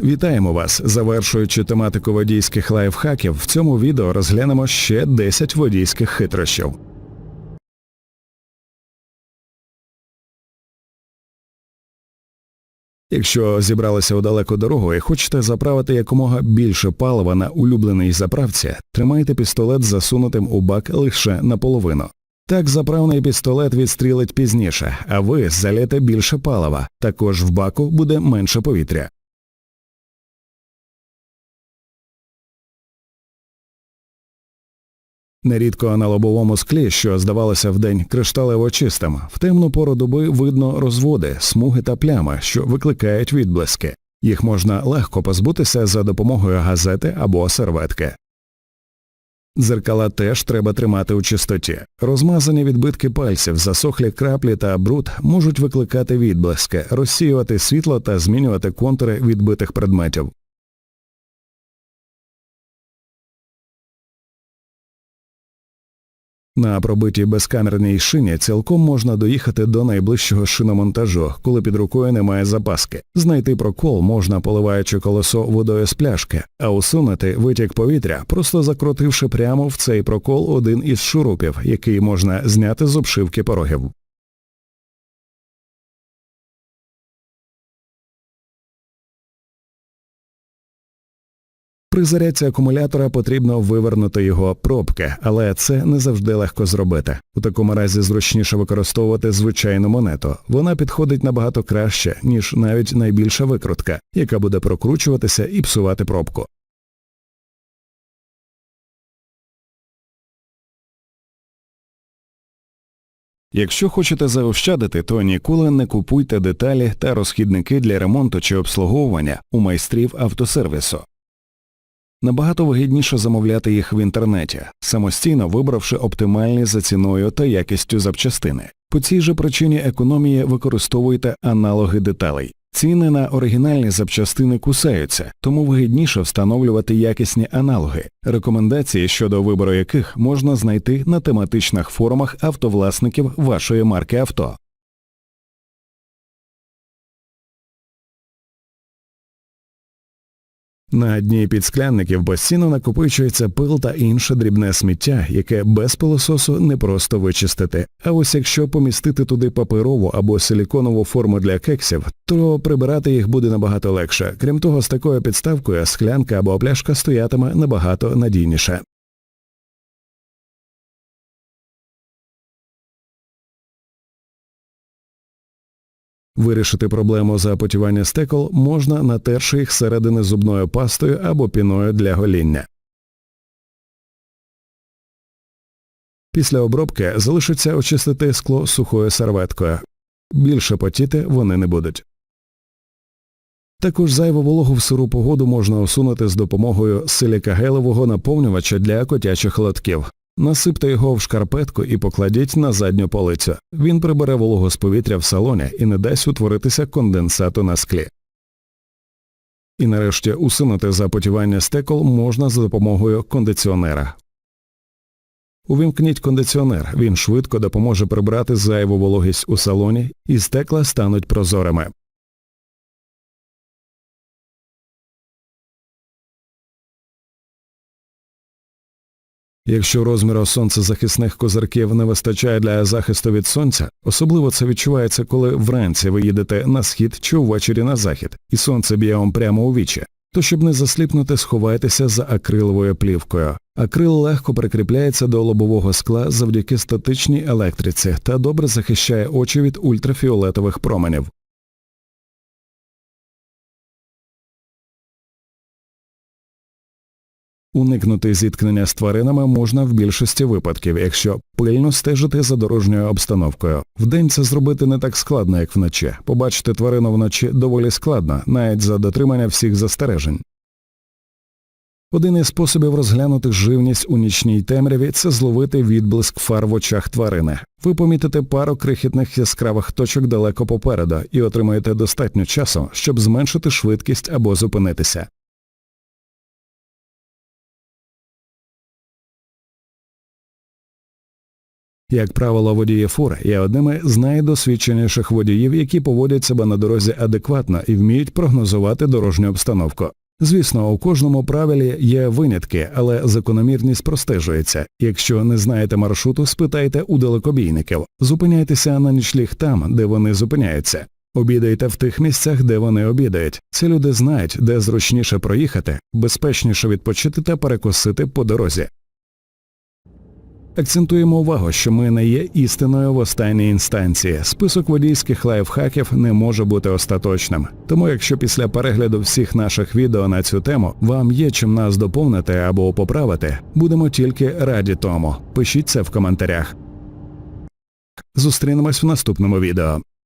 Вітаємо вас! Завершуючи тематику водійських лайфхаків, в цьому відео розглянемо ще 10 водійських хитрощів. Якщо зібралися у далеку дорогу і хочете заправити якомога більше палива на улюбленій заправці, тримайте пістолет засунутим у бак лише наполовину. Так заправний пістолет відстрілить пізніше, а ви залєте більше палива, також в баку буде менше повітря. Нерідко на лобовому склі, що здавалося вдень кришталево чистим, в темну пору доби видно розводи, смуги та плями, що викликають відблиски. Їх можна легко позбутися за допомогою газети або серветки. Дзеркала теж треба тримати у чистоті. Розмазані відбитки пальців, засохлі краплі та бруд можуть викликати відблиски, розсіювати світло та змінювати контури відбитих предметів. На пробитій безкамерній шині цілком можна доїхати до найближчого шиномонтажу, коли під рукою немає запаски. Знайти прокол можна, поливаючи колесо водою з пляшки, а усунути витік повітря, просто закрутивши прямо в цей прокол один із шурупів, який можна зняти з обшивки порогів. При зарядці акумулятора потрібно вивернути його пробки, але це не завжди легко зробити. У такому разі зручніше використовувати звичайну монету. Вона підходить набагато краще, ніж навіть найбільша викрутка, яка буде прокручуватися і псувати пробку. Якщо хочете заощадити, то ніколи не купуйте деталі та розхідники для ремонту чи обслуговування у майстрів автосервісу. Набагато вигідніше замовляти їх в інтернеті, самостійно вибравши оптимальні за ціною та якістю запчастини. По цій же причині економії використовуйте аналоги деталей. Ціни на оригінальні запчастини кусаються, тому вигідніше встановлювати якісні аналоги, рекомендації щодо вибору яких можна знайти на тематичних форумах автовласників вашої марки авто. На дні підсклянників постійно накопичується пил та інше дрібне сміття, яке без пилососу не просто вичистити. А ось якщо помістити туди паперову або силіконову форму для кексів, то прибирати їх буде набагато легше. Крім того, з такою підставкою склянка або пляшка стоятиме набагато надійніше. Вирішити проблему запотівання стекол можна, натерши їх середини зубною пастою або піною для гоління. Після обробки залишиться очистити скло сухою серветкою. Більше потіти вони не будуть. Також зайву вологу в сиру погоду можна усунути з допомогою силікагелевого наповнювача для котячих лотків. Насипте його в шкарпетку і покладіть на задню полицю. Він прибере вологу з повітря в салоні і не дасть утворитися конденсату на склі. І нарешті усунути запотівання стекол можна за допомогою кондиціонера. Увімкніть кондиціонер, він швидко допоможе прибрати зайву вологість у салоні і стекла стануть прозорими. Якщо розміру сонцезахисних козирків не вистачає для захисту від сонця, особливо це відчувається, коли вранці ви їдете на схід чи ввечері на захід, і сонце б'є вам прямо у вічі, то щоб не засліпнути, сховайтеся за акриловою плівкою. Акрил легко прикріпляється до лобового скла завдяки статичній електриці та добре захищає очі від ультрафіолетових променів. Уникнути зіткнення з тваринами можна в більшості випадків, якщо пильно стежити за дорожньою обстановкою. Вдень це зробити не так складно, як вночі. Побачити тварину вночі доволі складно, навіть за дотримання всіх застережень. Один із способів розглянути живність у нічній темряві це зловити відблиск фар в очах тварини. Ви помітите пару крихітних яскравих точок далеко попереду і отримаєте достатньо часу, щоб зменшити швидкість або зупинитися. Як правило, водії фур є одними з найдосвідченіших водіїв, які поводять себе на дорозі адекватно і вміють прогнозувати дорожню обстановку. Звісно, у кожному правилі є винятки, але закономірність простежується. Якщо не знаєте маршруту, спитайте у далекобійників. Зупиняйтеся на нічліг там, де вони зупиняються. Обідайте в тих місцях, де вони обідають. Ці люди знають, де зручніше проїхати, безпечніше відпочити та перекусити по дорозі. Акцентуємо увагу, що ми не є істиною в останній інстанції. Список водійських лайфхаків не може бути остаточним. Тому якщо після перегляду всіх наших відео на цю тему вам є чим нас доповнити або поправити, будемо тільки раді тому. Пишіть це в коментарях. Зустрінемось в наступному відео.